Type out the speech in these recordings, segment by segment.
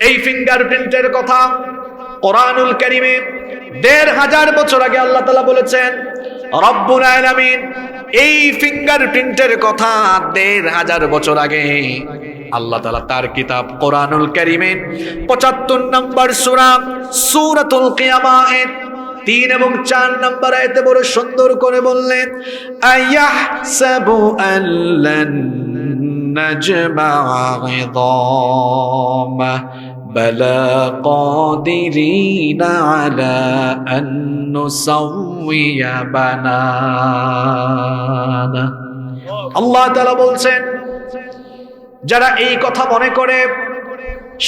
এই ফিঙ্গারপ্রিন্টের কথা কোরআনুল কারিমে দেড় হাজার বছর আগে আল্লাহ তালা বলেছেন, রব্বুল আলামিন, এই ফিঙ্গারপ্রিন্টের কথা দেড় হাজার বছর আগে আল্লাহ তালা তার কিতাব কোরআনুল কারিমে পঁচাত্তর নম্বর সুরা সুরাতুল কিয়ামায়ের তিন এবং চার নম্বর আয়তে বড় সুন্দর করে বললেন আয়াহ সাবু আল্লান নাজমা ইদামা بلى قادرين على أن نسوي بنانا আল্লাহ তাআলা বলছেন যারা এই কথা মনে করে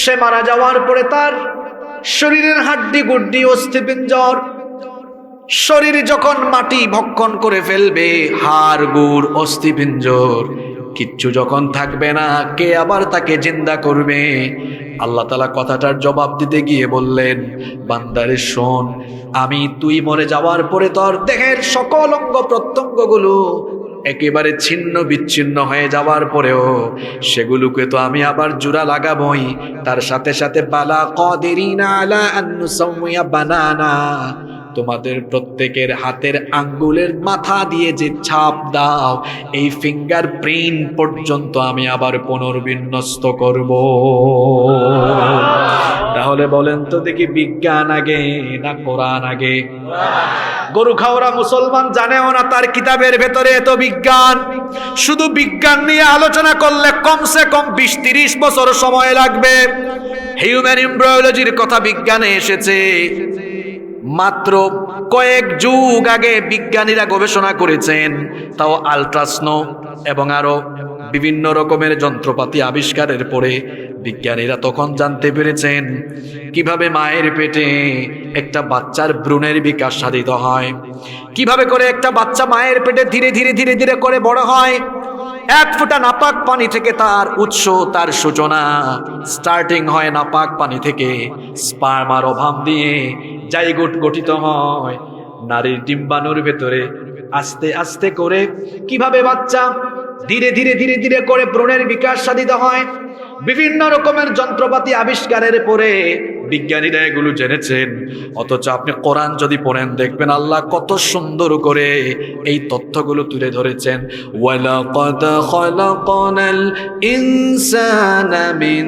সে মারা যাওয়ার পরে তার শরীরের হাড্ডি গুড্ডি অস্থিপিঞ্জর শরীর যখন মাটি ভক্ষণ করে ফেলবে হাড় গুড় অস্থিপিঞ্জর কিচ্ছু যখন থাকবে না, কে আবার তাকে জিন্দা করবে? আল্লাহ তালা কথাটার জবাব দিতে গিয়ে বললেন, বান্দারে শোন, আমি তুই মরে যাওয়ার পরে তোর দেহের সকল অঙ্গ প্রত্যঙ্গগুলো একেবারে ছিন্ন বিচ্ছিন্ন হয়ে যাওয়ার পরেও সেগুলোকে তো আমি আবার জোড়া লাগাবই। তার সাথে সাথে, বালা কদেরিনা আলা বানানা। তোমাদের প্রত্যেকের হাতের আঙ্গুলের মাথা দিয়ে যে ছাপ দাও, এই ফিঙ্গার প্রিন্ট পর্যন্ত আমি আবার পুনর্বিন্যস্ত করব। তাহলে বলেন তো দেখি বিজ্ঞান আগে না কোরআন আগে? গরু খাওয়ারা মুসলমান জানেও না তার কিতাবের ভেতরে এত বিজ্ঞান। শুধু বিজ্ঞান নিয়ে আলোচনা করলে কমসে কম বিশ তিরিশ বছর সময় লাগবে। হিউম্যান এমব্রয়োলজির কথা বিজ্ঞানে এসেছে। মাত্র কয়েক যুগ আগে বিজ্ঞানীরা গবেষণা করেছেন, তাও আলট্রাসনো এবং আরও বিভিন্ন রকমের যন্ত্রপাতি আবিষ্কারের পরে বিজ্ঞানীরা তখন জানতে পেরেছেন কীভাবে মায়ের পেটে একটা বাচ্চার ভ্রূণের বিকাশ সাধিত হয়, কীভাবে করে একটা বাচ্চা মায়ের পেটে ধীরে ধীরে ধীরে ধীরে করে বড় হয়। এক ফোঁটা নাপাক পানি থেকে তার উৎস, তার সূচনা স্টার্টিং হয় নাপাক পানি থেকে স্পার্মার অভাব দিয়ে জাইগোট গঠিত হয়। নারীর ডিম্বাণুর ভেতরে আস্তে আস্তে করে কীভাবে বাচ্চা ধীরে ধীরে ধীরে ধীরে করে ব্রণের বিকাশ সাধিত হয়, বিভিন্ন রকমের যন্ত্রপাতি আবিষ্কারের পরে বিজ্ঞানীরা এগুলো জেনেছেন। অথচ আপনি কোরআন যদি পড়েন, দেখবেন আল্লাহ কত সুন্দর করে এই তথ্যগুলো তুলে ধরেছেন। ইনসানা মিন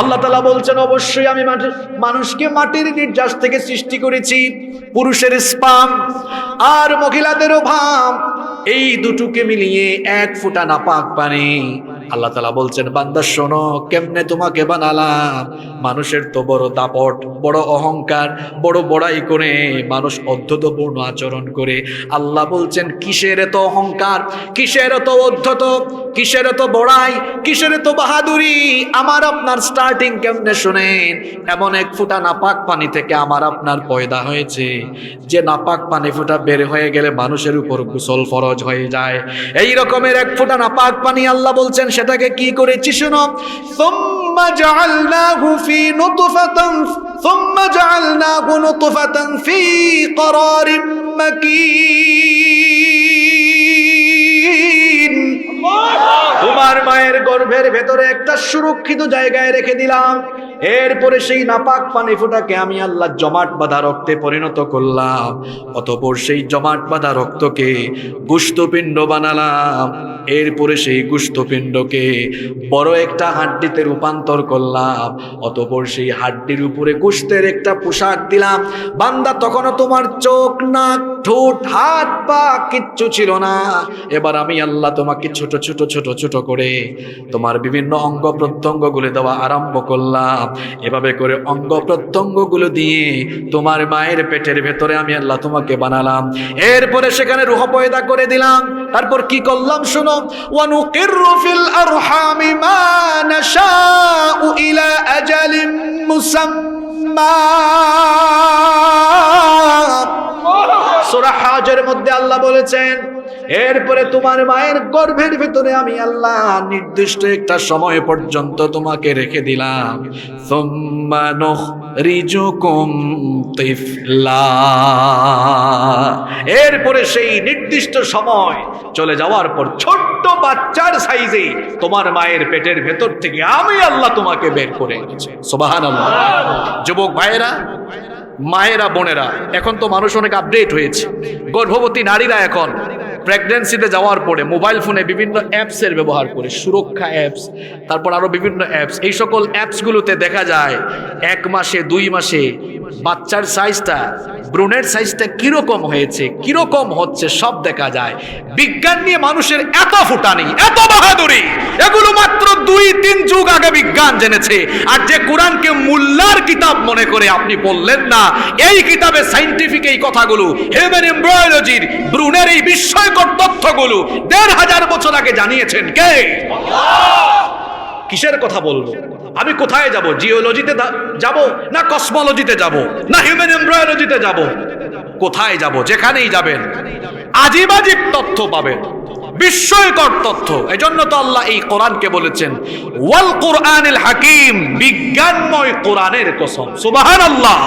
আল্লাহ তালা বলছেন, অবশ্যই আমি মানুষকে মাটির নির্যাস থেকে সৃষ্টি করেছি, পুরুষের স্পাম আর মহিলাদেরও ভাব। এই দুটোকে মিলিয়ে এক ফুটা নাপাক পানি। আল্লাহ তালা বলছেন, বান্দা, শোনো, কেমনে তোমাকে বানালাম? মানুষের তো বড় দাপট, বড় অহংকার, বড় বড়াই করে মানুষ অধ্যতপূর্ণ আচরণ করে। আল্লাহ বলছেন, কিসের এত অহংকার? কিসের এত অধ্যত? কিসের এত বড়াই? কিসের এত বাহাদুরি? আমার আপনার স্টার্টিং কেমনে শুনেন? এমন এক ফুটা নাপাক পানি থেকে আমার আপনার পয়দা হয়েছে। যে নাপাক পানি ফুটা বের হয়ে গেলে মানুষের উপর কুশল ফরজ হয়ে যায়। এই রকমের এক ফুটা নাপাক পানি আল্লাহ বলছেন সেটাকে কি করেছি শুনো? ফি তোমার মায়ের গর্ভের ভেতরে একটা সুরক্ষিত জায়গায় রেখে দিলাম। এরপরে সেই নাপাক পানি ফোটাকে আমি আল্লাহ জমাট বাঁধা রক্তে পরিণত করলাম। অতপর সেই জমাট বাঁধা রক্তকে গুস্তপিণ্ড বানালাম। এরপরে সেই গুস্তপিণ্ডকে বড় একটা হাড্ডিতে রূপান্তর করলাম। অতপর সেই হাড্ডির উপরে গুস্তের একটা পোশাক দিলাম। বান্দা, তখনও তোমার চোখ, নাক, ঠোঁট, হাত, পা কিচ্ছু ছিল না। এবার আমি আল্লাহ তোমাকে ছোট ছোট ছোট ছোট করে তোমার বিভিন্ন অঙ্গ প্রত্যঙ্গ গুলে দেওয়া আরম্ভ করলাম। এভাবে করে অঙ্গ প্রত্যঙ্গগুলো দিয়ে তোমার মায়ের পেটের ভেতরে আমি আল্লাহ তোমাকে বানালাম। এরপরে সেখানে রুহ পয়দা করে দিলাম। তারপর কি করলাম শোনো? ওয়ানুকিরু ফিল আরহামি মা ইলা আজালিম মুসাম্মা। সূরা হাজের মধ্যে আল্লাহ বলেছেন এরপরে তোমার মায়ের গর্ভের ভিতরে আমি আল্লাহ নির্দিষ্ট একটা সময় পর্যন্ত তোমাকে রেখে দিলাম। এরপরে সেই নির্দিষ্ট সময় চলে যাওয়ার পর ছোট্ট বাচ্চার সাইজে তোমার মায়ের পেটের ভেতর থেকে আমি আল্লাহ তোমাকে বের করে সুবহানাল্লাহ। যুবক ভাইয়েরা, মায়েরা, বোনেরা, এখন তো মানুষ অনেক আপডেট হয়েছে। গর্ভবতী নারীরা এখন প্রেগনেন্সিতে যাওয়ার পরে মোবাইল ফোনে বিভিন্ন অ্যাপসের ব্যবহার করে, সুরক্ষা অ্যাপস তারপর আরও বিভিন্ন অ্যাপস এই সকল অ্যাপসগুলোতে দেখা যায়, এক মাসে, দুই মাসে, বাচ্চার সাইজটা ব্রুনের সাইজটা কীরকম হয়েছে, কীরকম হচ্ছে, সব দেখা যায়। বিজ্ঞান নিয়ে মানুষের এত ফুটানি, এত বাহাদুরি, এগুলো মাত্র দুই, তিন যুগ আগে বিজ্ঞান জেনেছে। আর যে কোরআনকে মুল্লার কিতাব মনে করে আপনি বললেন না, এই কিতাবে সাইন্টিফিক এই কথাগুলো হিউম্যান এমব্রয়োলজির ব্রুনের এই বিস্ময়কর তথ্যগুলো দেড় হাজার বছর আগে জানিয়েছেন কে? কিসের কথা বলব? আমি কোথায় যাব? জিওলজিতে যাব না কসমোলজিতে যাব? না হিউম্যান এমব্রয়োলজিতে যাব? কোথায় যাব? যেখানেই যাবেন। আজিব আজিব তথ্য পাবেন। বিস্ময়কর তথ্য। এজন্য তো আল্লাহ এই কোরআনকে বলেছেন, ওয়াল কোরআনিল হাকিম, বিজ্ঞানময় কোরআনের কসম। সুবহানাল্লাহ।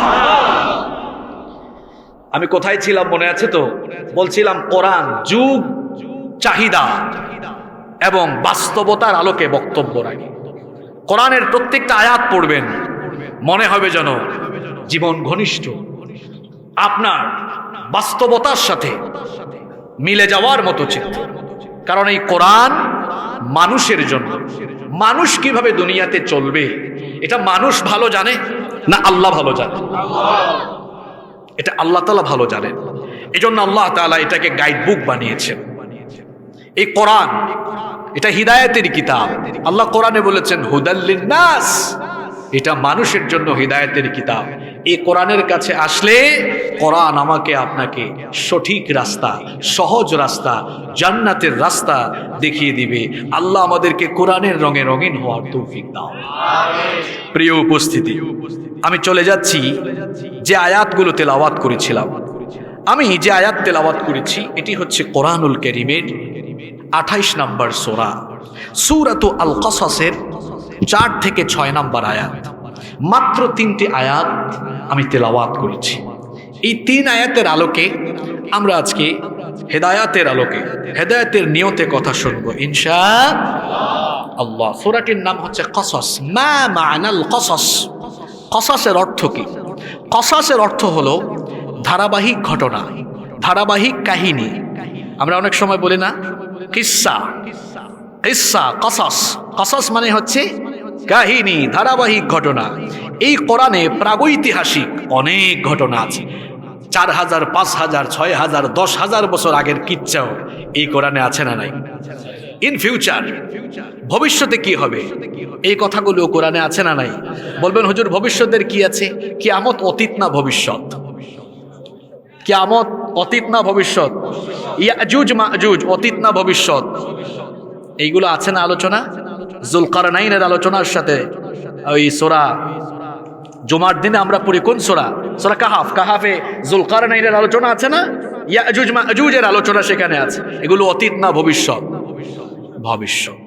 আমি কোথায় ছিলাম মনে আছে তো? বলছিলাম, কোরআন যুগ, চাহিদা এবং বাস্তবতার আলোকে বক্তব্য রাখে। কোরআনের প্রত্যেকটা আয়াত পড়বেন, মনে হবে যেন জীবন ঘনিষ্ঠ। আপনার বাস্তবতার সাথে মিলে যাওয়ার মতো চিত্র কারণ এই কোরআন মানুষের জন্য। মানুষ কীভাবে দুনিয়াতে চলবে? এটা মানুষ ভালো জানে না আল্লাহ ভালো জানে? এটা আল্লাহ তালা ভালো জানেন। এই জন্য আল্লাহ তালা এটাকে গাইড বুক বানিয়েছেন। এই কোরআন, এটা হিদায়তের কিতাব। আল্লাহ কোরআনে বলেছেন হুদাল্লিন নাস এটা মানুষের জন্য হিদায়তের কিতাব। এই কোরআনের কাছে আসলে কোরআন আমাকে আপনাকে সঠিক রাস্তা, সহজ রাস্তা, জান্নাতের রাস্তা দেখিয়ে দিবে। আল্লাহ আমাদেরকে কোরআনের রঙে রঙিন হওয়ার তৌফিক দাও। প্রিয় উপস্থিতি, আমি চলে যাচ্ছি যে আয়াতগুলো তেলাওয়াত করেছিলাম। আমি যে আয়াত তেলাওয়াত করেছি, এটি হচ্ছে কোরআনুল করিমের আঠাইশ নাম্বার সোরা। সুরাত আল কসাসের চার থেকে ছয় নাম্বার আয়াত। মাত্র তিনটি আয়াত আমি তেলাওয়াত করেছি। এই তিন আয়াতের আলোকে আমরা আজকে হেদায়াতের আলোকে, হেদায়াতের নিয়তে কথা শুনব ইনশা আল্লাহ সোরাটির নাম হচ্ছে কসস। মা মানাল কসস। কসসের অর্থ কি? কসাসের অর্থ হলো ধারাবাহিক ঘটনা, ধারাবাহিক কাহিনী। আমরা অনেক সময় বলি না, কিসা কিসা, কসাস। কসাস মানে হচ্ছে কাহিনী, ধারাবাহিক ঘটনা। এই কোরআনে প্রাগৈতিহাসিক অনেক ঘটনা আছে। চার হাজার, পাঁচ হাজার, ছয় হাজার, দশ হাজার বছর আগের কিচ্ছাও এই কোরআনে আছে না নাই? ইন ফিউচার ভবিষ্যতে কি হবে? এই কথাগুলো কোরআনে আছে না নাই? বলবেন, হুজুর, ভবিষ্যতের কি আছে? কি আমত অতীত না ভবিষ্যৎ? কিয়ামত অতীত না ভবিষ্যৎ? ইয়াজুজ, মাজুজ, অতীত না ভবিষ্যৎ? এইগুলো আছে না আলোচনা? জুলকার নাইনের আলোচনার সাথে, ওই সোরা জুমার দিনে আমরা পড়ি, কোন সোরা? সোরা কাহাফ। কাহাফে জুলকার নাইনের আলোচনা আছে না? ইয়াজুজ, মাজুজের আলোচনা সেখানে আছে। এগুলো অতীত না ভবিষ্যৎ? ভবিষ্যৎ।